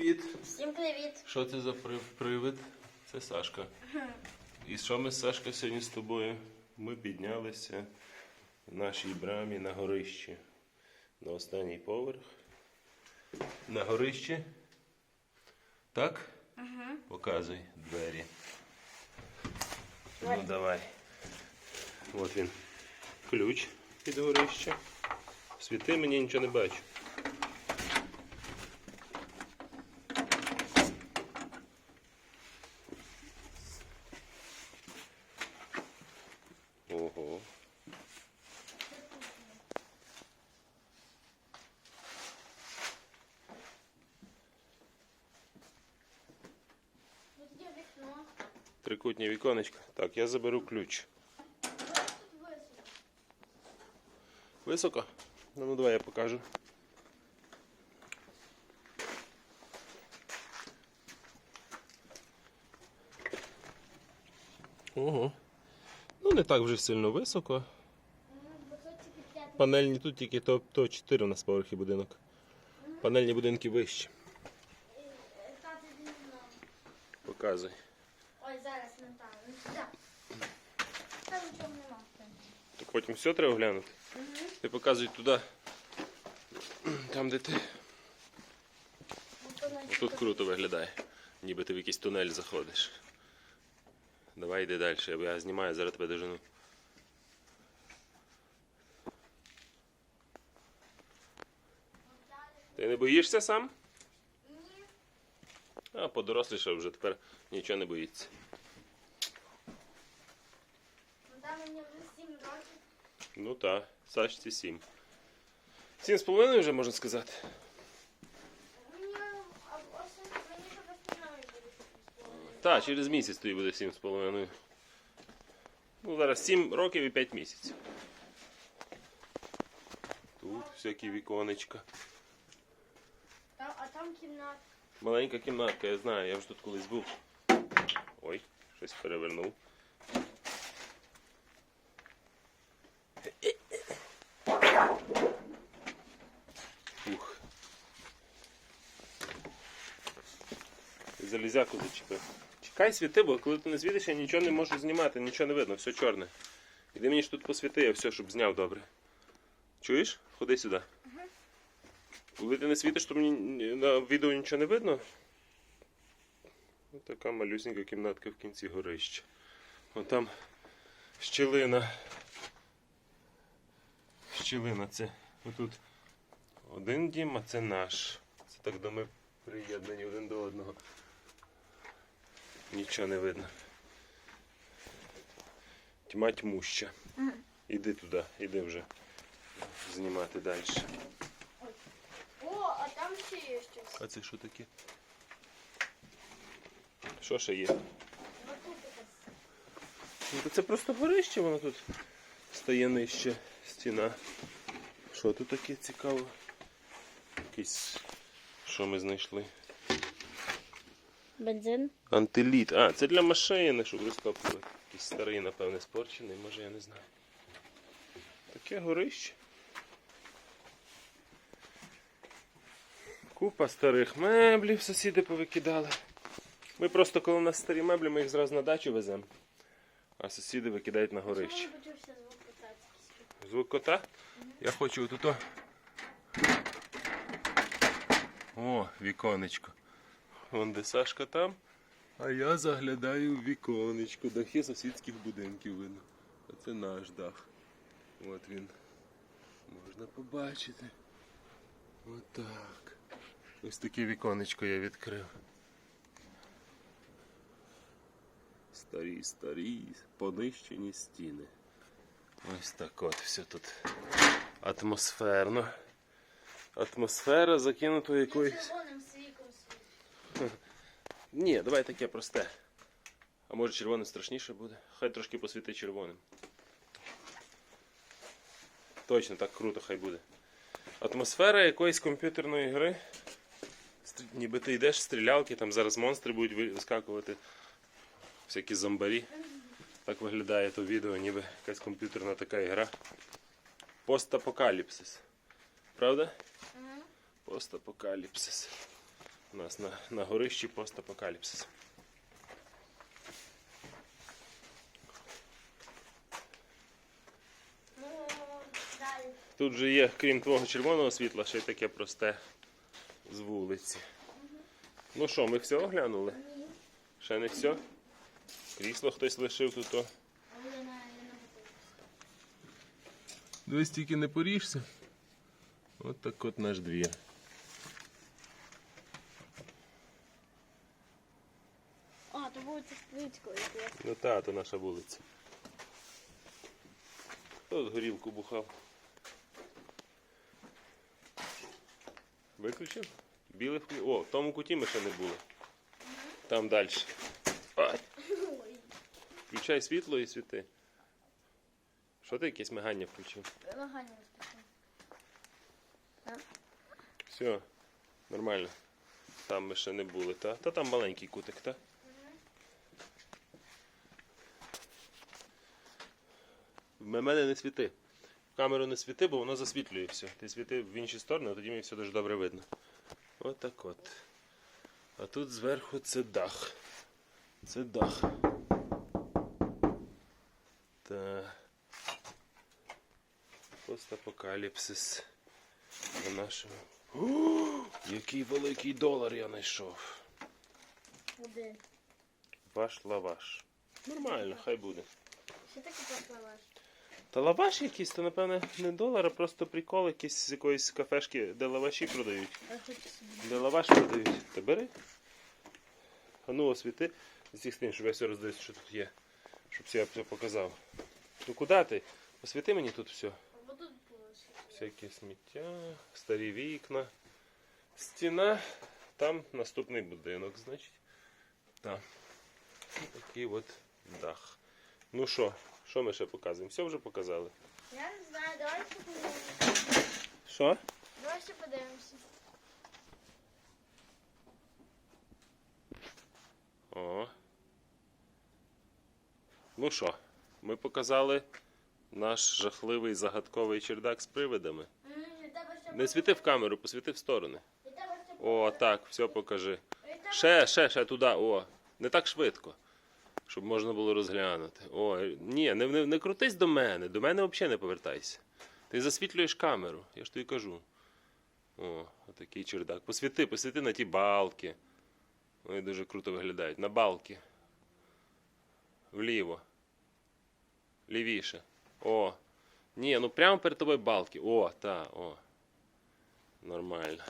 Привіт! Всім привіт! Що це за привид? Це Сашка. І що ми з Сашкою сьогодні з тобою? Ми піднялися в нашій брамі на горищі. На останній поверх. На горищі. Так? Угу. Показуй двері. Ну давай. От він. Ключ від горища. Світи мені нічого не бачу. Ого. Тут є вікно. Трикутні віконечко. Так, я заберу ключ. Високо. Ну, ну давай я покажу. Ого. Ну, не так вже сильно високо. Панельні тут тільки то, то 4 у нас поверхи будинок. Панельні будинки вищі. Показуй. Ой, зараз там. Не сюди. Там нічого нема. Так потім все треба глянути. Ти показуй туди. Там, де ти. Ну, Тут круто виглядає. Ніби ти в якийсь тунель заходиш. Давай йди далі, бо я знімаю, зараз тебе дожену. Ти не боїшся сам? А, подорослішав вже тепер нічого не боїться. Ну, там мені вже сім років. Ну так, Сашці сім. Сім з половиною вже можна сказати. Мені мені ще весною буде Так, через місяць тобі буде сім з половиною. Ну, зараз сім років і п'ять місяців. Тут всякі віконечка. А там кімната. Маленька кімнатка, я знаю, я вже тут колись був. Ой, щось перевернув. Ух. Залізяку зачепив. Чекай світи, бо коли ти не світиш, я нічого не можу знімати, нічого не видно, все чорне. Іди мені ж тут посвіти, я все, щоб зняв добре. Чуєш? Ходи сюди. Коли ти не світиш, то мені на відео нічого не видно. Ось така малюсенька кімнатка в кінці горища. Вон там щілина. Щілина це. Отут один дім, а це наш. Це так доми приєднані один до одного. Нічого не видно. Тьма тьмуща. Іди туди, іди вже знімати далі. Там ще є щось. А це що таке? Що ще є? Ну, то це просто горище, воно тут стає нижче стіна. Що тут таке цікаво? Якийсь. Що ми знайшли? Бензин. Антиліт. А, це для машини, щоб розкопувати. Якийсь старий, напевне, спорчений, може я не знаю. Таке горище. Купа старих меблів сусіди повикидали. Ми просто, коли у нас старі меблі, ми їх зразу на дачу веземо. А сусіди викидають на горище. Звук кота? Я хочу отут. о. О, віконечко. Вон де Сашка там. А я заглядаю в віконечко. Дахи сусідських будинків видно. А це наш дах. От він. Можна побачити. Отак. Ось таке віконечко я відкрив. Старі, старі, понищені стіни. Ось так от все тут атмосферно. Атмосфера закинута якоюсь. червоним свіком світ. Ні, давай таке просте. А може червоним страшніше буде? Хай трошки посвіти червоним. Точно, так круто хай буде. Атмосфера якоїсь комп'ютерної гри. Ніби ти йдеш, стрілялки, там зараз монстри будуть вискакувати. Всякі зомбарі. Так виглядає то відео, ніби якась комп'ютерна така ігра. Постапокаліпсис. Правда? Постапокаліпсис. У нас на, на горищі постапокаліпсис. Ну. Тут же є, крім твого червоного світла, ще й таке просте з вулиці. Ну що, ми все оглянули? Ще не все? Крісло хтось лишив тут. Дивись, тільки не поріжся. От так от наш двір. А, то буде стрічко якась. Ну та, то наша вулиця. Тут горілку бухав. Виключив? Біле вклю... О, в тому куті ми ще не були. Там далі. Ой. включай світло і світи. Що ти якесь мигання включив? Вимагання розпочне. Все, нормально. Там ми ще не були, та? Та там маленький кутик, та? В мене не світи. Камеру не світи, бо воно засвітлює все. Ти світи в інші сторони, а тоді мені все дуже добре видно. От так от. А тут зверху це дах. Це дах. Та. Постапокаліпсис на нашому. О, який великий долар я знайшов. Куди? Ваш лаваш. Нормально, хай буде. Що таке попливаш? Та лаваш якийсь, то напевне не долар, а просто прикол якийсь з якоїсь кафешки, де лаваші продають. Де лаваш продають. Та бери. А ну освіти з цих стін, щоб я все роздивився, що тут є. Щоб я все показав. Ну куди ти? Освіти мені тут все. Всяке сміття, старі вікна. Стіна. Там наступний будинок, значить. Там. Такий от дах. Ну що, що ми ще показуємо? Все вже показали. Я не знаю, давай ще подивимося. Що? Давай ще подивимося. О. Ну що, ми показали наш жахливий загадковий чердак з привидами. Не світи в камеру, посвіти в сторони. О, так, все покажи. Ще, ще, ще туди, о. Не так швидко. Щоб можна було розглянути. О, ні, не, не, не крутись до мене. До мене взагалі не повертайся. Ти засвітлюєш камеру, я ж тобі кажу. О, отакий чердак. Посвіти, посвіти на ті балки. Вони дуже круто виглядають. На балки. Вліво. Лівіше. О. Ні, ну прямо перед тобою балки. О, та, о. Нормально.